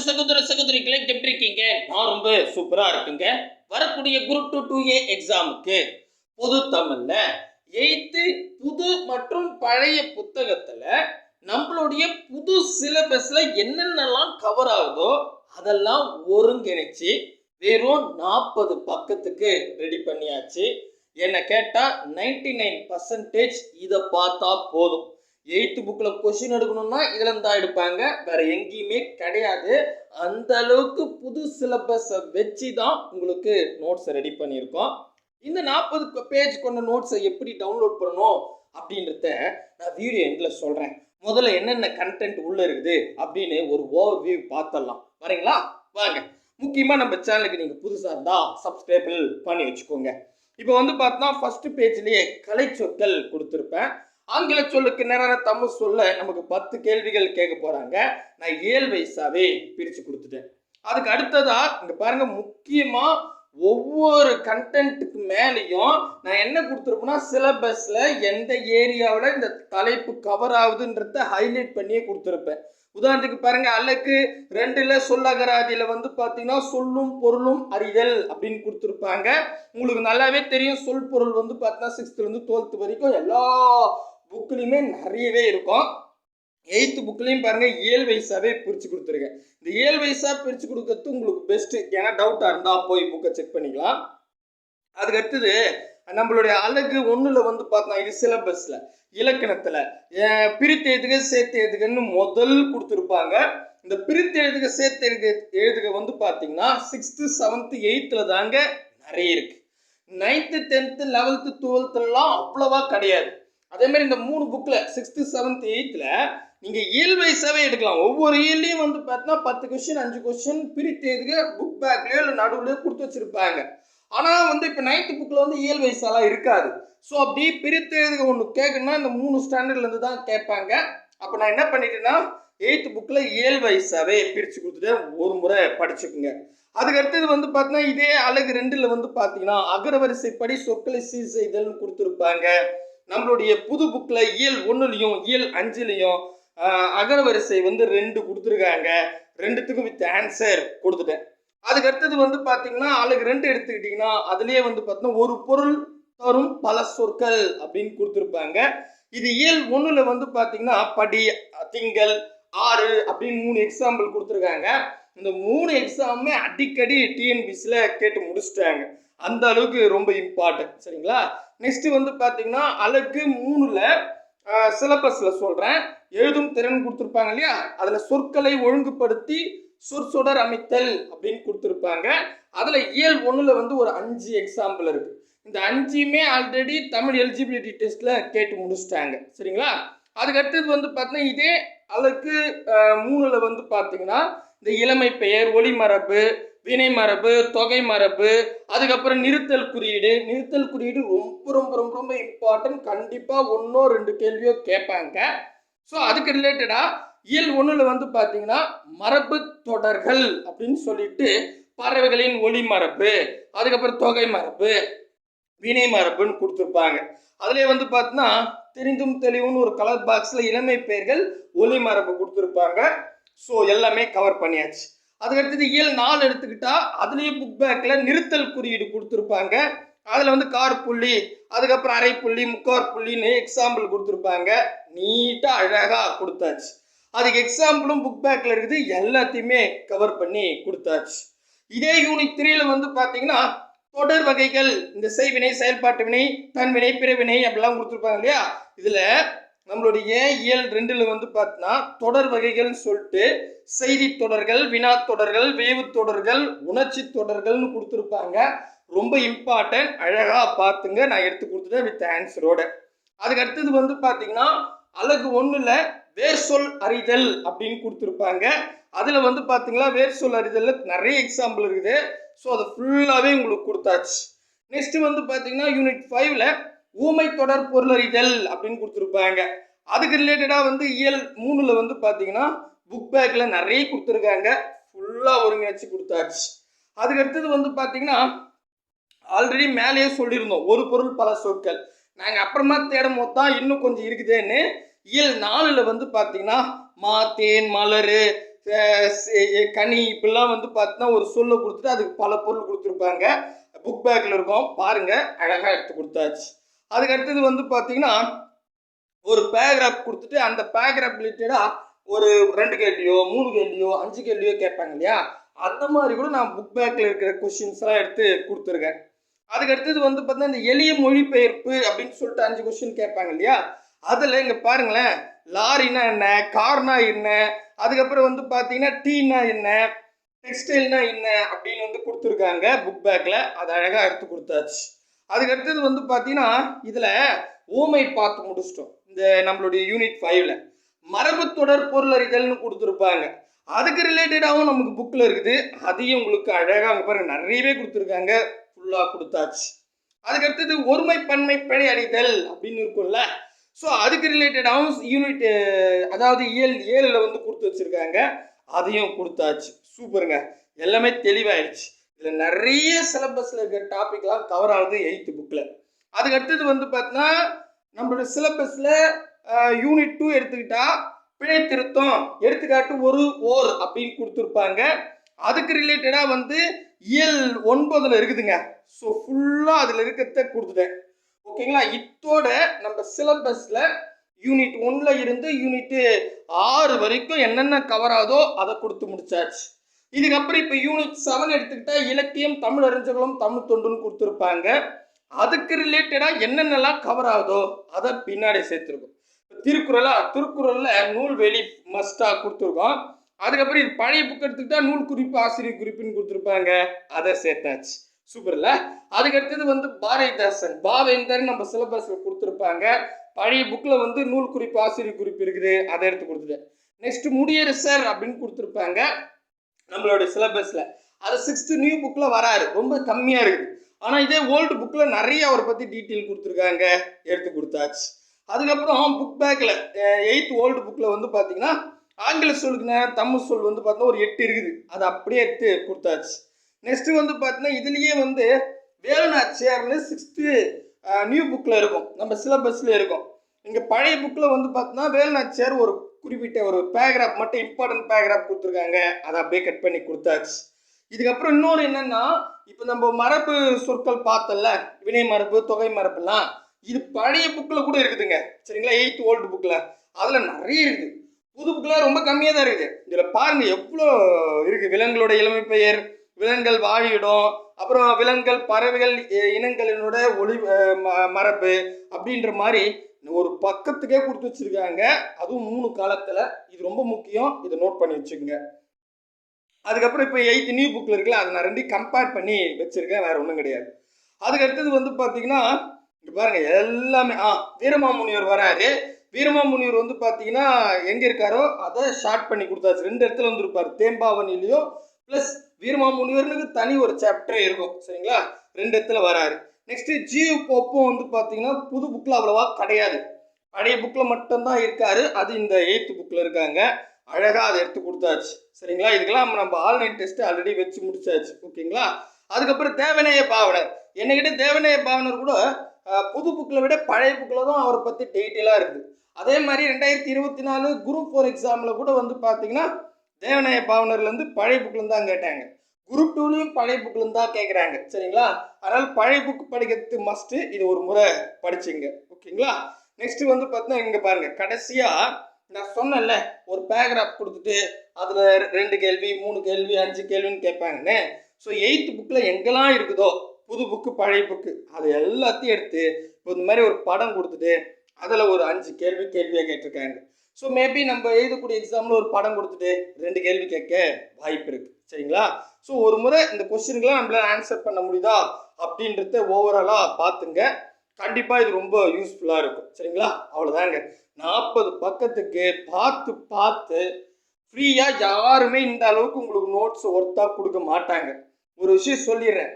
சகோதர சகோதரிகளை எப்படி இருக்கீங்க நான் ரொம்ப சூப்பரா இருக்குங்க. வரக்கூடிய குரூப் டூ டூ ஏ எக்ஸாமுக்கு பொது தமிழ்ல எய்த்து புது மற்றும் பழைய புத்தகத்துல நம்மளுடைய புது சிலபஸ்ல என்னென்னலாம் கவர் ஆகுதோ அதெல்லாம் ஒருங்கிணைச்சு வெறும் நாற்பது பக்கத்துக்கு ரெடி பண்ணியாச்சு. என்னை கேட்டால் நைன்டி நைன் பர்சன்டேஜ் இதை பார்த்தா போதும். எயித்து புக்கில் கொஷின் எடுக்கணும்னா இதில் தான் எடுப்பாங்க. வேற எங்கேயுமே கிடையாது. அந்த அளவுக்கு புது சிலபஸை வச்சு தான் உங்களுக்கு நோட்ஸை ரெடி பண்ணியிருக்கோம். இந்த நாற்பது பேஜ் கொண்ட நோட்ஸை எப்படி டவுன்லோட் பண்ணணும் அப்படின்றத நான் வீடியோ எண்டில் சொல்கிறேன் முதல்ல என்னென்ன கண்டென்ட் உள்ளே இருக்குது அப்படின்னு ஒரு ஓவர் வியூ பார்த்துடலாம். வரீங்களா? வாங்க. முக்கியமாக நம்ம சேனலுக்கு நீங்கள் புதுசாக இருந்தால் சப்ஸ்கிரைபிள் பண்ணி வச்சுக்கோங்க இப்போ வந்து பார்த்தோன்னா ஃபஸ்ட்டு பேஜ்லேயே கலை சொற்கள் கொடுத்துருப்பேன். ஆங்கில சொல்லுக்கு நேரான தமிழ் சொல்ல நமக்கு பத்து கேள்விகள் கேட்க போகிறாங்க நான் ஏழு வயசாவே பிரித்து கொடுத்துட்டேன். அதுக்கு அடுத்ததா இங்கே பாருங்க முக்கியமாக ஒவ்வொரு கண்டென்ட்டுக்கு மேலேயும் நான் என்ன கொடுத்துருப்பேன்னா சிலபஸில் எந்த ஏரியாவில் இந்த தலைப்பு கவர் ஆகுதுன்றத ஹைலைட் பண்ணியே கொடுத்துருப்பேன். உதாரணத்துக்கு பாருங்க அல்லக்கு ரெண்டுல சொல்லகராதியில வந்து பார்த்தீங்கன்னா சொல்லும் பொருளும் அறிதல் அப்படின்னு கொடுத்துருப்பாங்க. உங்களுக்கு நல்லாவே தெரியும் சொல் பொருள் வந்து பார்த்தீங்கன்னா சிக்ஸ்த்துலேருந்து டுவெல்த் வரைக்கும் எல்லா புக்லேயுமே நிறையவே இருக்கும். எயித்து புக்லேயும் பாருங்கள் ஏழு வயசாகவே பிரித்து கொடுத்துருக்கேன். இந்த ஏழு வயசாக பிரித்து கொடுக்கறது உங்களுக்கு பெஸ்ட்டு ஏன்னா டவுட்டாக இருந்தால் போய் புக்கை செக் பண்ணிக்கலாம். அதுக்கடுத்தது நம்மளுடைய அழகு ஒன்றில் வந்து பார்த்தா இது சிலபஸில் இலக்கணத்தில். பிரித்து எழுதுக சேர்த்து எழுதுகன்னு முதல் கொடுத்துருப்பாங்க. இந்த பிரித்து எழுதுக சேர்த்து எழுதுக எழுதுக வந்து பார்த்தீங்கன்னா சிக்ஸ்த்து செவன்த்து எயித்தில் தாங்க நிறைய இருக்குது நைன்த்து டென்த்து லெவல்த்து டுவெல்த்துலாம் அவ்வளோவா கிடையாது. அதே மாதிரி இந்த மூணு புக்கில் சிக்ஸ்த்து செவன்த் எயித்தில் நீங்கள் இயல் வயசாகவே எடுக்கலாம். ஒவ்வொரு இயல்லையும் வந்து பார்த்தீங்கன்னா பத்து கொஸ்டின் அஞ்சு கொஸ்டின் பிரித்து எழுதுக புக் பேக்லேயோ இல்லை நடுவுலையோ கொடுத்து வச்சுருப்பாங்க. ஆனால் வந்து இப்போ நைன்த்து புக்கில் வந்து இயல் வயசாலாம் இருக்காது. ஸோ அப்படி பிரித்து எழுதுக ஒன்று கேட்கணும்னா இந்த மூணு ஸ்டாண்டர்ட்லேருந்து தான் கேட்பாங்க. அப்போ நான் என்ன பண்ணிட்டேன்னா எயித்து புக்கில் இயல் வயசாகவே பிரித்து கொடுத்துட்டு ஒரு முறை படிச்சுக்குங்க. அதுக்கு அடுத்தது வந்து பார்த்தீங்கன்னா இதே அழகு ரெண்டில் வந்து பார்த்தீங்கன்னா அகரவரிசைப்படி சொற்களை சீர் செய்தல்னு கொடுத்துருப்பாங்க. நம்மளுடைய புது புக்கில் இயல் ஒன்றுலையும் இயல் அஞ்சுலையும் அகரவரிசை வந்து ரெண்டு கொடுத்துருக்காங்க. ரெண்டுத்துக்கும் வித் ஆன்சர் கொடுத்துட்டேன். அதுக்கு அடுத்தது வந்து பார்த்தீங்கன்னா அழகு ரெண்டு எடுத்துக்கிட்டிங்கன்னா அதுலேயே வந்து பார்த்தீங்கன்னா ஒரு பொருள் தரும் பல சொற்கள் அப்படின்னு கொடுத்துருப்பாங்க. இது இயல் ஒன்றில் வந்து பார்த்தீங்கன்னா படி திங்கள் ஆறு அப்படின்னு மூணு எக்ஸாம்பிள் கொடுத்துருக்காங்க. இந்த மூணு எக்ஸாமுமே அடிக்கடி டிஎன்பிசியில் கேட்டு முடிச்சிட்டாங்க. அந்த அளவுக்கு ரொம்ப இம்பார்ட்டன்ட் சரிங்களா? நெக்ஸ்ட் வந்து பார்த்தீங்கன்னா அழகு மூணுல சிலபஸில் சொல்கிறேன் எழுதும் திறன் கொடுத்துருப்பாங்க இல்லையா? அதில் சொற்களை ஒழுங்குபடுத்தி சொற்சொடர் அமைத்தல் அப்படின்னு கொடுத்துருப்பாங்க. அதில் இயல் ஒன்றில் வந்து ஒரு அஞ்சு எக்ஸாம்பிள் இருக்குது இந்த அஞ்சுமே ஆல்ரெடி தமிழ் எலிஜிபிலிட்டி டெஸ்ட்டில் கேட்டு முடிச்சிட்டாங்க. சரிங்களா? அதுக்கடுத்தது வந்து பார்த்தீங்கன்னா இதே அளவுக்கு மூணில் வந்து பார்த்தீங்கன்னா இந்த இளமை பெயர் ஒளிமரபு வினை மரபு தொகை மரபு அதுக்கப்புறம் நிறுத்தல் குறியீடு. நிறுத்தல் குறியீடு ரொம்ப ரொம்ப ரொம்ப ரொம்ப இம்பார்ட்டன்ட் கண்டிப்பாக ஒன்றோ ரெண்டு கேள்வியோ கேட்பாங்க. ஸோ அதுக்கு ரிலேட்டடாக இயல் ஒன்றில் வந்து பார்த்தீங்கன்னா மரபு தொடர்கள் அப்படின்னு சொல்லிட்டு பறவைகளின் ஒளி மரபு அதுக்கப்புறம் தொகை மரபு வினை மரபுன்னு கொடுத்துருப்பாங்க. அதுலேயே வந்து பார்த்தீங்கன்னா தெரிந்தும் தெளிவுன்னு ஒரு கலர் பாக்ஸில் இளமை பெயர்கள் ஒளி மரபு கொடுத்துருப்பாங்க. ஸோ எல்லாமே கவர் பண்ணியாச்சு. அதுக்கடுத்தது இயல் நாலு எடுத்துக்கிட்டால் அதுலேயும் புக் பேக்கில் நிறுத்தல் குறியீடு கொடுத்துருப்பாங்க. அதில் வந்து கார் புள்ளி அதுக்கப்புறம் அரை புள்ளி முக்கார் புள்ளின்னு எக்ஸாம்பிள் கொடுத்துருப்பாங்க. நீட்டாக அழகாக கொடுத்தாச்சு. அதுக்கு எக்ஸாம்பிளும் புக் பேக்கில் இருக்குது. எல்லாத்தையுமே கவர் பண்ணி கொடுத்தாச்சு. இதே யூனிட் த்ரீல வந்து பார்த்தீங்கன்னா தொடர் வகைகள் இந்த செய்வினை செயல்பாட்டு வினை தன்வினை பிறவினை அப்படிலாம் கொடுத்துருப்பாங்க இல்லையா? இதில் நம்மளுடைய இயல் ரெண்டில் வந்து பார்த்தீங்கன்னா தொடர் வகைகள்னு சொல்லிட்டு செய்தி தொடர்கள் வினா தொடர்கள் வேவு தொடர்கள் உணர்ச்சி தொடர்கள்னு கொடுத்துருப்பாங்க. ரொம்ப இம்பார்ட்டன்ட் அழகாக பார்த்துங்க. நான் எடுத்து கொடுத்துட்டேன் வித் ஆன்சரோட அதுக்கு அடுத்தது வந்து பார்த்தீங்கன்னா அழகு ஒன்றில் வேர் சொல் அறிதல் அப்படின்னு கொடுத்துருப்பாங்க. அதில் வந்து பார்த்தீங்களா வேர் சொல் அறிதலில் நிறைய எக்ஸாம்பிள் இருக்குது. ஸோ அதை ஃபுல்லாகவே உங்களுக்கு கொடுத்தாச்சு. நெக்ஸ்ட்டு வந்து பார்த்தீங்கன்னா யூனிட் ஃபைவ்ல ஊமை தொடர் பொருளறிதல் அப்படின்னு கொடுத்துருப்பாங்க. அதுக்கு ரிலேட்டடாக வந்து இயல் மூணில் வந்து பார்த்தீங்கன்னா புக் பேக்கில் நிறைய கொடுத்துருக்காங்க. ஃபுல்லாக ஒருங்கிணைச்சு கொடுத்தாச்சு. அதுக்கு அடுத்தது வந்து பார்த்தீங்கன்னா ஆல்ரெடி மேலேயே சொல்லியிருந்தோம். ஒரு பொருள் பல சொற்கள். நாங்கள் அப்புறமா தேடும் போது தான் இன்னும் கொஞ்சம் இருக்குதேன்னு. இயல் நாலில் வந்து பார்த்தீங்கன்னா மா தேன் மலர் கனி இப்படிலாம் வந்து பார்த்தீங்கன்னா ஒரு சொல்லை கொடுத்துட்டு அதுக்கு பல பொருள் கொடுத்துருப்பாங்க. புக் பேக்கில் இருக்கும். பாருங்கள் அழகாக எடுத்து கொடுத்தாச்சு. அதுக்கு அடுத்தது வந்து பார்த்தீங்கன்னா ஒரு பேராகிராஃப் கொடுத்துட்டு அந்த பேராகிராஃப் ரிலேட்டடாக ஒரு ரெண்டு கேள்வியோ மூணு கேள்வியோ அஞ்சு கேள்வியோ கேட்பாங்க இல்லையா? அந்த மாதிரி கூட நான் புக் பேக்கில் இருக்கிற கொஷின்ஸ்லாம் எடுத்து கொடுத்துருக்கேன். அதுக்கு அடுத்தது வந்து பார்த்தீங்கன்னா இந்த எளிய மொழிபெயர்ப்பு அப்படின்னு சொல்லிட்டு அஞ்சு கொஷின் கேட்பாங்க இல்லையா? அதில் இங்கே பாருங்களேன் லாரினா என்ன கார்னா என்ன அதுக்கப்புறம் வந்து பார்த்தீங்கன்னா டீனா என்ன டெக்ஸ்டைல்னா என்ன அப்படின்னு வந்து கொடுத்துருக்காங்க புக் பேக்கில் அது அழகாக எடுத்து கொடுத்தாச்சு. அதுக்கு அடுத்தது வந்து பார்த்தீங்கன்னா இதில் ஓமை பார்த்து முடிச்சிட்டோம். இந்த நம்மளுடைய யூனிட் ஃபைவ்ல மரபு தொடர் பொருளறிதல்னு கொடுத்துருப்பாங்க. அதுக்கு ரிலேட்டடாகவும் நமக்கு புக்கில் இருக்குது. அதையும் உங்களுக்கு அழகாக அங்கே பாருங்கள் நிறையவே கொடுத்துருக்காங்க. ஃபுல்லாக கொடுத்தாச்சு. அதுக்கு அடுத்தது ஒருமை பன்மை பிழை அறிதல் அப்படின்னு இருக்கும்ல. ஸோ அதுக்கு ரிலேட்டடாகவும் யூனிட் அதாவது இயல் ஏழில் வந்து கொடுத்து வச்சுருக்காங்க. அதையும் கொடுத்தாச்சு. சூப்பருங்க. எல்லாமே தெளிவாயிடுச்சு. இதில் நிறைய சிலபஸில் இருக்கிற டாபிக்லாம் கவர் ஆகுது எயித்து புக்கில் அதுக்கு அடுத்தது வந்து பார்த்தீங்கன்னா நம்மளோட சிலபஸில் யூனிட் டூ எடுத்துக்கிட்டா பிழை திருத்தம் எடுத்துக்காட்டு ஒரு ஓர் அப்படின்னு கொடுத்துருப்பாங்க. அதுக்கு ரிலேட்டடாக வந்து இயல் ஒன்பதில் இருக்குதுங்க. ஸோ ஃபுல்லாக அதில் இருக்கிறத கொடுத்துட்டேன். ஓகேங்களா இத்தோட நம்ம சிலபஸில் யூனிட் ஒன்றில் இருந்து யூனிட்டு ஆறு வரைக்கும் என்னென்ன கவர் ஆகுதோ அதை கொடுத்து முடிச்சாச்சு. இதுக்கப்புறம் இப்போ யூனிட் செவன் எடுத்துக்கிட்டா இலக்கியம் தமிழ் அறிஞர்களும் தமிழ் தொண்டுன்னு கொடுத்துருப்பாங்க. அதுக்கு ரிலேட்டடாக என்னென்னலாம் கவர் ஆகுதோ அதை பின்னாடி சேர்த்துருக்கோம். திருக்குறளா திருக்குறளில் நூல்வெளி மஸ்டாக கொடுத்துருக்கோம். அதுக்கப்புறம் இது பழைய புக் எடுத்துக்கிட்டா நூல் குறிப்பு ஆசிரியர் குறிப்புன்னு கொடுத்துருப்பாங்க. அதை சேர்த்தாச்சு. சூப்பர்ல அதுக்கு அடுத்தது வந்து பாரதிதாசன் பாவேந்தர் நம்ம சிலபஸில் கொடுத்துருப்பாங்க. பழைய புக்கில் வந்து நூல் குறிப்பு ஆசிரியர் குறிப்பு இருக்குது. அதை எடுத்து கொடுத்துட்டேன். நெக்ஸ்ட் முடியரசர் அப்படின்னு கொடுத்துருப்பாங்க. நம்மளோட சிலபஸில் அது சிக்ஸ்த்து நியூ புக்கில் வராரு ரொம்ப கம்மியாக இருக்குது. ஆனால் இதே ஓல்டு புக்கில் நிறைய அவரை பற்றி டீட்டெயில் கொடுத்துருக்காங்க. எடுத்து கொடுத்தாச்சு. அதுக்கப்புறம் புக் பேக்கில் எயித் ஓல்டு புக்கில் வந்து பார்த்தீங்கன்னா ஆங்கில சொல்லுக்கு நேரம் தமிழ் சொல் வந்து பார்த்தீங்கன்னா ஒரு எட்டு இருக்குது. அதை அப்படியே எடுத்து கொடுத்தாச்சு. நெக்ஸ்ட்டு வந்து பார்த்தீங்கன்னா இதுலேயே வந்து வேலுநாச்சியார்னு சிக்ஸ்த்து நியூ புக்கில் இருக்கும். நம்ம சிலபஸில் இருக்கும். இங்கே பழைய புக்கில் வந்து பார்த்தீங்கன்னா வேலுநாச்சியார் ஒரு குறிப்பிட்ட ஒரு பேராகிராஃப் மட்டும் இம்பார்ட்டன்ட் பேராகிராஃப் கொடுத்துருக்காங்க. அதை அப்படியே கட் பண்ணி கொடுத்தாச்சு. இதுக்கப்புறம் இன்னொரு என்னன்னா இப்போ நம்ம மரபு சொற்கள் பார்த்தல வினை மரபு தொகை மரபுலாம் இது பழைய புக்கில் கூட இருக்குதுங்க. சரிங்களா? எயித் ஓல்டு புக்கில் அதில் நிறைய இருக்குது. புது புக்கில் ரொம்ப கம்மியாக தான் இருக்குது. இதில் பாருங்கள் எவ்வளோ இருக்குது விலங்குகளோட இளமை பெயர் விலங்குகள் வாழிடம் அப்புறம் விலங்குகள் பறவைகள் இனங்களினோட ஒளி ம- மரபு அப்படின்ற மாதிரி ஒரு பக்கத்துக்கே கொடுத்து வச்சிருக்காங்க. அதுவும் மூணு காலத்தில். இது ரொம்ப முக்கியம். இதை நோட் பண்ணி வச்சுக்கோங்க. அதுக்கப்புறம் இப்போ எயித்து நியூ புக்கில் இருக்குல்ல அதை நான் ரெண்டையும் கம்பேர் பண்ணி வச்சிருக்கேன். வேறு ஒன்றும் கிடையாது. அதுக்கு அடுத்தது வந்து பார்த்தீங்கன்னா இங்கே பாருங்கள் எல்லாமே ஆ வீரமாமுனிவர் வராரு. வீரமாமுனிவர் வந்து பார்த்தீங்கன்னா எங்கே இருக்காரோ அதை ஷார்ட் பண்ணி கொடுத்தாச்சு. ரெண்டு இடத்துல வந்துருப்பார். தேம்பாவனிலையும் ப்ளஸ் வீரமாமுனிவர்னுக்கு தனி ஒரு சாப்டரே இருக்கும். சரிங்களா? ரெண்டு இடத்துல வராரு. நெக்ஸ்ட்டு ஜீவ் போப்பும் வந்து பார்த்தீங்கன்னா புது புக்கில் அவ்வளோவா கிடையாது. பழைய புக்கில் மட்டும்தான் இருக்காரு. அது இந்த எயித்து புக்கில் இருக்காங்க. அழகாக அதை எடுத்து கொடுத்தாச்சு. சரிங்களா? இதுக்கெல்லாம் நம்ம ஆன்லைன் டெஸ்ட்டு ஆல்ரெடி வச்சு முடிச்சாச்சு. ஓகேங்களா? அதுக்கப்புறம் தேவநேய பாவனர். என்னகிட்ட தேவநேய பாவனர் கூட புது புக்கில் விட பழைய புக்கில் தான் அவரை பற்றி டீட்டெயிலாக இருக்குது அதே மாதிரி ரெண்டாயிரத்தி இருபத்தி நாலு குரூப் ஃபோர் எக்ஸாமில் கூட வந்து பார்த்தீங்கன்னா தேவநேய பாவனர்லேருந்து பழைய புக்கில் தான் கேட்டாங்க. குரூப் டூலையும் பழைய புக்கிலும் தான் கேட்குறாங்க சரிங்களா? அதனால் பழைய புக் படிக்கிறது மஸ்ட்டு இது ஒரு முறை படிச்சுங்க. ஓகேங்களா? நெக்ஸ்ட் வந்து பார்த்தீங்கன்னா இங்கே பாருங்கள் கடைசியாக நான் சொன்னேன்ல ஒரு பேராகிராஃப் கொடுத்துட்டு அதில் ரெண்டு கேள்வி மூணு கேள்வி அஞ்சு கேள்வின்னு கேட்பாங்கன்னு. ஸோ எயித்து புக்கில் எங்கெல்லாம் இருக்குதோ புது புக்கு பழைய புக்கு அது எல்லாத்தையும் எடுத்து இப்போ இந்த மாதிரி ஒரு படம் கொடுத்துட்டு அதில் ஒரு அஞ்சு கேள்வி கேள்வியாக கேட்டிருக்காங்க. ஸோ மேபி நம்ம எழுதக்கூடிய எக்ஸாமில் ஒரு படம் கொடுத்துட்டு ரெண்டு கேள்வி கேட்க வாய்ப்பு இருக்குது சரிங்களா? ஸோ ஒரு முறை இந்த கொஸ்டினுக்குலாம் நம்மளால் ஆன்சர் பண்ண முடியுதா? அப்படின்றத ஓவராலாக பார்த்துங்க. கண்டிப்பாக இது ரொம்ப யூஸ்ஃபுல்லாக இருக்கும். சரிங்களா? அவ்வளோதாங்க நாற்பது பக்கத்துக்கு பார்த்து பார்த்து ஃப்ரீயாக யாருமே இந்த அளவுக்கு உங்களுக்கு நோட்ஸ் ஒர்த்தாக கொடுக்க மாட்டாங்க. ஒரு விஷயம் சொல்லிடுறேன்.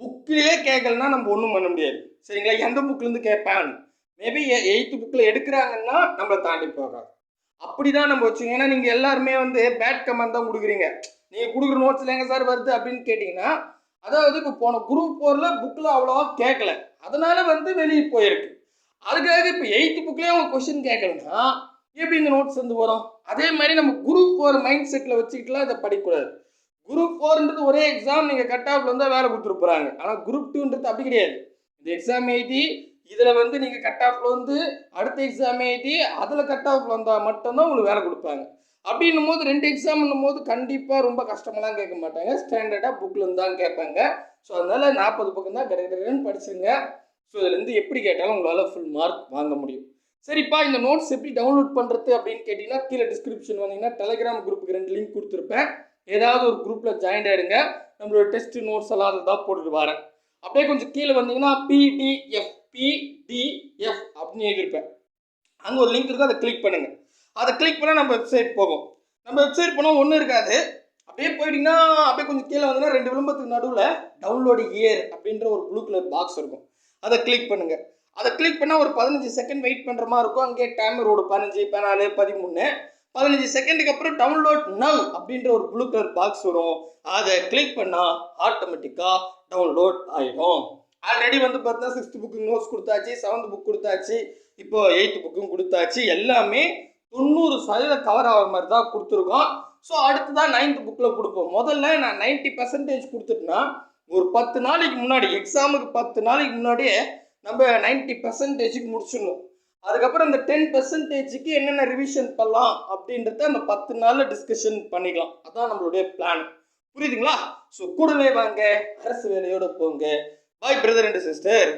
புக்கிலேயே கேட்கலன்னா நம்ம ஒன்றும் பண்ண முடியாது. சரிங்களா? எந்த புக்லேருந்து கேட்பான்னு மேபி எயித்து புக்கில் எடுக்கிறாங்கன்னா நம்மளை தாண்டி போகாது. அப்படி தான் நம்ம வச்சுக்கோங்க. ஏன்னா நீங்கள் எல்லாருமே வந்து பேட் கமெண்ட் தான் கொடுக்குறீங்க. நீங்கள் கொடுக்குற நோட்ஸில் எங்கே சார் வருது அப்படின்னு கேட்டிங்கன்னா அதாவது இப்போ போன குரூப் ஃபோரில் புக்கில் அவ்வளோவா கேட்கல அதனால வந்து வெளியே போயிருக்கு. அதுக்காக இப்போ எயித்து புக்லேயே அவங்க கொஷின் கேட்கலன்னா எப்படி இந்த நோட்ஸ் வந்து வரும்? அதே மாதிரி நம்ம குரூப் ஃபோர் மைண்ட் செட்டில் வச்சுக்கிட்டுலாம் இதை படிக்கக்கூடாது. குரூப் ஃபோர்ன்றது ஒரே எக்ஸாம் நீங்கள் கட் ஆஃப்ல வந்தால் வேலை கொடுத்துருப்பாங்க ஆனால் குரூப் டூன்றது அப்படி கிடையாது. இந்த எக்ஸாம் எழுதி இதில் வந்து நீங்கள் கட் ஆஃப்ல வந்து அடுத்த எக்ஸாம் எழுதி அதில் கட் ஆஃப்ல வந்தால் மட்டும்தான் உங்களுக்கு வேலை கொடுப்பாங்க. அப்படின்னும் போது ரெண்டு எக்ஸாம்னும் போது கண்டிப்பாக ரொம்ப கஷ்டமெல்லாம் கேட்க மாட்டாங்க. ஸ்டாண்டர்டாக புக்கில் தான் கேட்பாங்க. ஸோ அதனால் நாற்பது பக்கம் தான் கிடைக்கிறேன்னு படிச்சுருங்க. ஸோ இதுலேருந்து எப்படி கேட்டாலும் உங்களால் ஃபுல் மார்க் வாங்க முடியும். சரிப்பா இந்த நோட்ஸ் எப்படி டவுன்லோட் பண்ணுறது அப்படின்னு கேட்டிங்கன்னா கீழே டிஸ்கிரிப்ஷன் வந்தீங்கன்னா டெலிகிராம் குரூப்புக்கு ரெண்டு லிங்க் கொடுத்துருப்பேன். ஏதாவது ஒரு குரூப்பில் ஜாயின் ஆகிடுங்க நம்மளோட டெஸ்ட் நோட்ஸ் எல்லாம் அதை தான் போட்டுட்டு வரேன். அப்படியே கொஞ்சம் கீழே வந்தீங்கன்னா பிடிஎஃப் பிடிஎஃப் அப்படின்னு எழுதியிருப்பேன். அங்கே ஒரு லிங்க் இருக்கும் அதை கிளிக் பண்ணுங்கள் அதை கிளிக் பண்ணால் நம்ம வெப்சைட் போகும். நம்ம வெப்சைட் போனால் ஒன்றும் இருக்காது. அப்படியே போயிட்டீங்கன்னா அப்படியே கொஞ்சம் கீழே வந்தீங்கன்னா ரெண்டு விளம்பரத்துக்கு நடுவில் டவுன்லோடு இயர் அப்படின்ற ஒரு ப்ளூ கலர் பாக்ஸ் இருக்கும். அதை கிளிக் பண்ணுங்கள் அதை கிளிக் பண்ணால் ஒரு பதினஞ்சு செகண்ட் வெயிட் பண்ணுற மாதிரி இருக்கும். அங்கே டைமர் ஒரு பதினஞ்சு பதினாலு பதிமூணு. பதினஞ்சு செகண்டுக்கு அப்புறம் டவுன்லோட் நவ் அப்படின்ற ஒரு ப்ளூ கலர் பாக்ஸ் வரும். அதை கிளிக் பண்ணால் ஆட்டோமேட்டிக்காக டவுன்லோட் ஆகிடும் ஆல்ரெடி வந்து பார்த்தீங்கன்னா சிக்ஸ்த் புக்கு நோட்ஸ் கொடுத்தாச்சு செவன்த் புக் கொடுத்தாச்சு இப்போ எயித்து புக்கும் கொடுத்தாச்சு. எல்லாமே தொண்ணூறு சதவீதம் கவர் ஆகிற மாதிரி தான் கொடுத்துருக்கோம். ஸோ அடுத்து தான் நைன்த் புக்கில் கொடுப்போம். முதல்ல நான் நைன்ட்டி பர்சன்டேஜ் கொடுத்துட்டேன்னா ஒரு பத்து நாளைக்கு முன்னாடி எக்ஸாமுக்கு பத்து நாளைக்கு முன்னாடியே நம்ம நைன்ட்டி பர்சன்டேஜுக்கு முடிச்சிடணும். அதுக்கப்புறம் இந்த டென் பர்சன்டேஜுக்கு என்னென்ன ரிவிஷன் பண்ணலாம் அப்படின்றத அந்த பத்து நாளில் டிஸ்கஷன் பண்ணிக்கலாம். அதான் நம்மளுடைய பிளான் புரியுதுங்களா? ஸோ கூடவே வாங்க. அரசு வேலையோடு போங்க. பாய் பிரதர் அண்ட் சிஸ்டர்